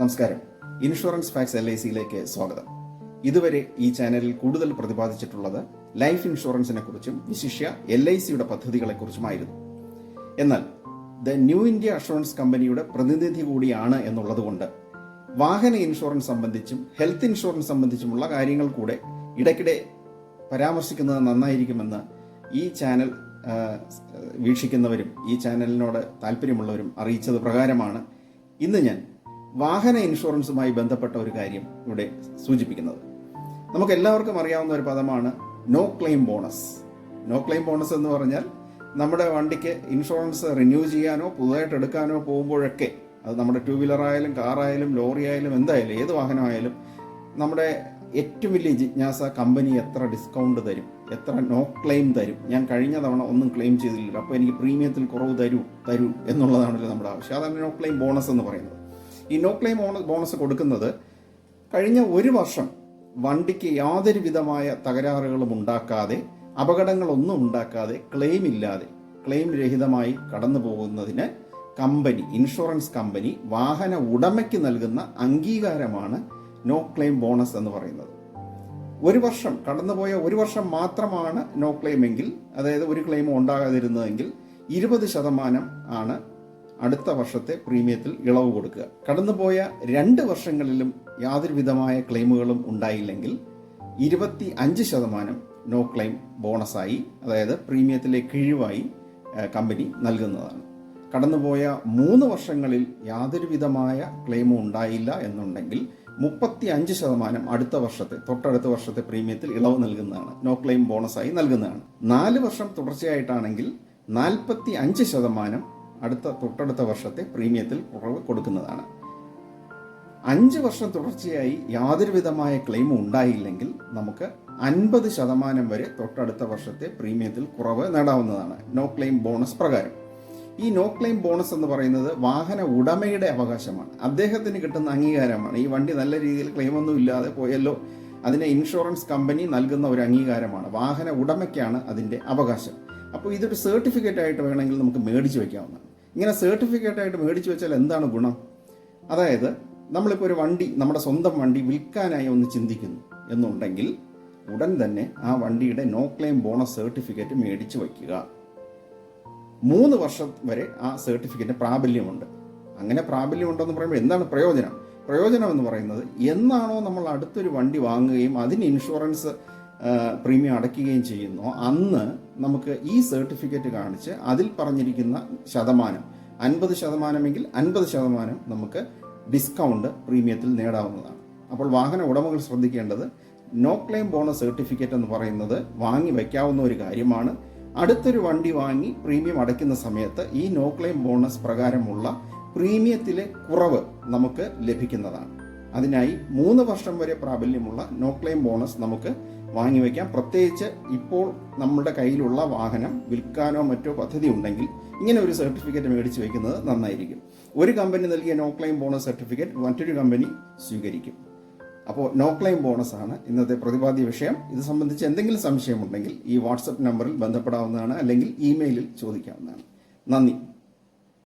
നമസ്കാരം. Insurance fax L I സിയിലേക്ക് സ്വാഗതം. ഇതുവരെ ഈ ചാനലിൽ കൂടുതൽ പ്രതിപാദിച്ചിട്ടുള്ളത് ലൈഫ് ഇൻഷുറൻസിനെ കുറിച്ചും വിശിഷ്യ എൽ ഐ സിയുടെ പദ്ധതികളെ കുറിച്ചുമായിരുന്നു എന്നാൽ ദ ന്യൂ ഇന്ത്യ അഷുറൻസ് കമ്പനിയുടെ പ്രതിനിധി കൂടിയാണ് എന്നുള്ളതുകൊണ്ട് വാഹന ഇൻഷുറൻസ് സംബന്ധിച്ചും ഹെൽത്ത് ഇൻഷുറൻസ് സംബന്ധിച്ചുമുള്ള കാര്യങ്ങൾ കൂടെ ഇടയ്ക്കിടെ പരാമർശിക്കുന്നത് നന്നായിരിക്കുമെന്ന് ഈ ചാനൽ വീക്ഷിക്കുന്നവരും ഈ ചാനലിനോട് താല്പര്യമുള്ളവരും അറിയിച്ചത് പ്രകാരമാണ്. ഇന്ന് ഞാൻ വാഹന ഇൻഷുറൻസുമായി ബന്ധപ്പെട്ട ഒരു കാര്യം ഇവിടെ സൂചിപ്പിക്കുന്നത്. നമുക്ക് എല്ലാവർക്കും അറിയാവുന്ന ഒരു പദമാണ് no claim bonus no claim bonus എന്ന് പറഞ്ഞാൽ നമ്മുടെ വണ്ടിക്ക് ഇൻഷുറൻസ് റിന്യൂ ചെയ്യാനോ പുതുതായിട്ട് എടുക്കാനോ പോകുമ്പോഴൊക്കെ അത് നമ്മുടെ ടൂ വീലർ ആയാലും കാറായാലും ലോറി ആയാലും എന്തായാലും ഏത് വാഹനമായാലും നമ്മുടെ ഏറ്റവും വലിയ ജിജ്ഞാസ കമ്പനി എത്ര ഡിസ്കൗണ്ട് തരും എത്ര നോ ക്ലെയിം തരും. ഞാൻ കഴിഞ്ഞ തവണ ഒന്നും ക്ലെയിം ചെയ്തില്ലല്ലോ അപ്പോൾ എനിക്ക് പ്രീമിയത്തിൽ കുറവ് തരൂ തരൂ എന്നുള്ളതാണല്ലോ നമ്മുടെ ആവശ്യം. അതാണ് നോ ക്ലെയിം ബോണസ് എന്ന് പറയുന്നത്. ഈ നോ ക്ലെയിം ബോണസ് കൊടുക്കുന്നത് കഴിഞ്ഞ ഒരു വർഷം വണ്ടിക്ക് യാതൊരു വിധമായ തകരാറുകളും ഉണ്ടാക്കാതെ അപകടങ്ങളൊന്നും ഉണ്ടാക്കാതെ ക്ലെയിം ഇല്ലാതെ ക്ലെയിം രഹിതമായി കടന്നു പോകുന്നതിന് കമ്പനി ഇൻഷുറൻസ് കമ്പനി വാഹന ഉടമയ്ക്ക് നൽകുന്ന അംഗീകാരമാണ് നോ ക്ലെയിം ബോണസ് എന്ന് പറയുന്നത്. ഒരു വർഷം കടന്നുപോയ ഒരു വർഷം മാത്രമാണ് നോ ക്ലെയിം എങ്കിൽ അതായത് ഒരു ക്ലെയിമും ഉണ്ടാകാതിരുന്നതെങ്കിൽ ഇരുപത് ശതമാനം ആണ് അടുത്ത വർഷത്തെ പ്രീമിയത്തിൽ ഇളവ് കൊടുക്കുക. കടന്നുപോയ രണ്ട് വർഷങ്ങളിലും യാതൊരു വിധമായ ക്ലെയിമുകളും ഉണ്ടായില്ലെങ്കിൽ ഇരുപത്തി അഞ്ച് ശതമാനം നോ ക്ലെയിം ബോണസായി അതായത് പ്രീമിയത്തിലെ കിഴിവായി കമ്പനി നൽകുന്നതാണ്. കടന്നുപോയ മൂന്ന് വർഷങ്ങളിൽ യാതൊരു വിധമായ ക്ലെയിമും ഉണ്ടായില്ല എന്നുണ്ടെങ്കിൽ മുപ്പത്തി അഞ്ച് ശതമാനം അടുത്ത വർഷത്തെ തൊട്ടടുത്ത വർഷത്തെ പ്രീമിയത്തിൽ ഇളവ് നൽകുന്നതാണ് നോ ക്ലെയിം ബോണസായി നൽകുന്നതാണ്. നാല് വർഷം തുടർച്ചയായിട്ടാണെങ്കിൽ നാൽപ്പത്തി അഞ്ച് ശതമാനം അടുത്ത തൊട്ടടുത്ത വർഷത്തെ പ്രീമിയത്തിൽ കുറവ് കൊടുക്കുന്നതാണ്. അഞ്ച് വർഷം തുടർച്ചയായി യാതൊരു വിധമായ ക്ലെയിമും ഉണ്ടായില്ലെങ്കിൽ നമുക്ക് അൻപത് ശതമാനം വരെ തൊട്ടടുത്ത വർഷത്തെ പ്രീമിയത്തിൽ കുറവ് നേടാവുന്നതാണ്. നോ ക്ലെയിം ബോണസ് പ്രകാരം. ഈ നോ ക്ലെയിം ബോണസ് എന്ന് പറയുന്നത് വാഹന ഉടമയുടെ അവകാശമാണ്. അദ്ദേഹത്തിന് കിട്ടുന്ന അംഗീകാരമാണ്. ഈ വണ്ടി നല്ല രീതിയിൽ ക്ലെയിമൊന്നും ഇല്ലാതെ പോയല്ലോ. അതിനെ ഇൻഷുറൻസ് കമ്പനി നൽകുന്ന ഒരു അംഗീകാരമാണ്. വാഹന ഉടമയ്ക്കാണ് അതിന്റെ അവകാശം. അപ്പോൾ ഇതൊരു സർട്ടിഫിക്കറ്റ് ആയിട്ട് വേണമെങ്കിൽ നമുക്ക് മേടിച്ചു വെക്കാവുന്നതാണ്. ഇങ്ങനെ സർട്ടിഫിക്കറ്റ് ആയിട്ട് മേടിച്ചു വെച്ചാൽ എന്താണ് ഗുണം? അതായത് നമ്മളിപ്പോൾ ഒരു വണ്ടി നമ്മുടെ സ്വന്തം വണ്ടി വിൽക്കാനായി ഒന്ന് ചിന്തിക്കുന്നു എന്നുണ്ടെങ്കിൽ ഉടൻ തന്നെ ആ വണ്ടിയുടെ നോ ക്ലെയിം ബോണസ് സർട്ടിഫിക്കറ്റ് മേടിച്ചു വയ്ക്കുക. മൂന്ന് വർഷം വരെ ആ സർട്ടിഫിക്കറ്റ് പ്രാബല്യമുണ്ട്. അങ്ങനെ പ്രാബല്യമുണ്ടെന്ന് പറയുമ്പോൾ എന്താണ് പ്രയോജനം? പ്രയോജനം എന്ന് പറയുന്നത് എന്നാണോ നമ്മൾ അടുത്തൊരു വണ്ടി വാങ്ങുകയും അതിന് ഇൻഷുറൻസ് പ്രീമിയം അടയ്ക്കുകയും ചെയ്യുന്നു. അന്ന് നമുക്ക് ഈ സർട്ടിഫിക്കറ്റ് കാണിച്ച് അതിൽ പറഞ്ഞിരിക്കുന്ന ശതമാനം അൻപത് ശതമാനമെങ്കിൽ അൻപത് ശതമാനം നമുക്ക് ഡിസ്കൗണ്ട് പ്രീമിയത്തിൽ നേടാവുന്നതാണ്. അപ്പോൾ വാഹന ഉടമകൾ ശ്രദ്ധിക്കേണ്ടത് നോ ക്ലെയിം ബോണസ് സർട്ടിഫിക്കറ്റ് എന്ന് പറയുന്നത് വാങ്ങി വയ്ക്കാവുന്ന ഒരു കാര്യമാണ്. അടുത്തൊരു വണ്ടി വാങ്ങി പ്രീമിയം അടയ്ക്കുന്ന സമയത്ത് ഈ നോ ക്ലെയിം ബോണസ് പ്രകാരമുള്ള പ്രീമിയത്തിലെ കുറവ് നമുക്ക് ലഭിക്കുന്നതാണ്. അതിനായി മൂന്ന് വർഷം വരെ പ്രാബല്യമുള്ള നോ ക്ലെയിം ബോണസ് നമുക്ക് വാങ്ങിവെക്കാം പ്രത്യേകിച്ച് ഇപ്പോൾ നമ്മുടെ കയ്യിലുള്ള വാഹനം വിൽക്കാനോ മറ്റോ പദ്ധതി ഉണ്ടെങ്കിൽ ഇങ്ങനെ ഒരു സർട്ടിഫിക്കറ്റ് മേടിച്ച് വെക്കുന്നത് നന്നായിരിക്കും. ഒരു കമ്പനി നൽകിയ നോ ക്ലെയിം ബോണസ് സർട്ടിഫിക്കറ്റ് മറ്റൊരു കമ്പനി സ്വീകരിക്കും. അപ്പോൾ നോ ക്ലെയിം ബോണസ് ആണ് ഇന്നത്തെ പ്രതിപാദ്യ വിഷയം. ഇത് സംബന്ധിച്ച് എന്തെങ്കിലും സംശയമുണ്ടെങ്കിൽ ഈ വാട്സപ്പ് നമ്പറിൽ ബന്ധപ്പെടാവുന്നതാണ് അല്ലെങ്കിൽ ഇമെയിലിൽ ചോദിക്കാവുന്നതാണ്. നന്ദി.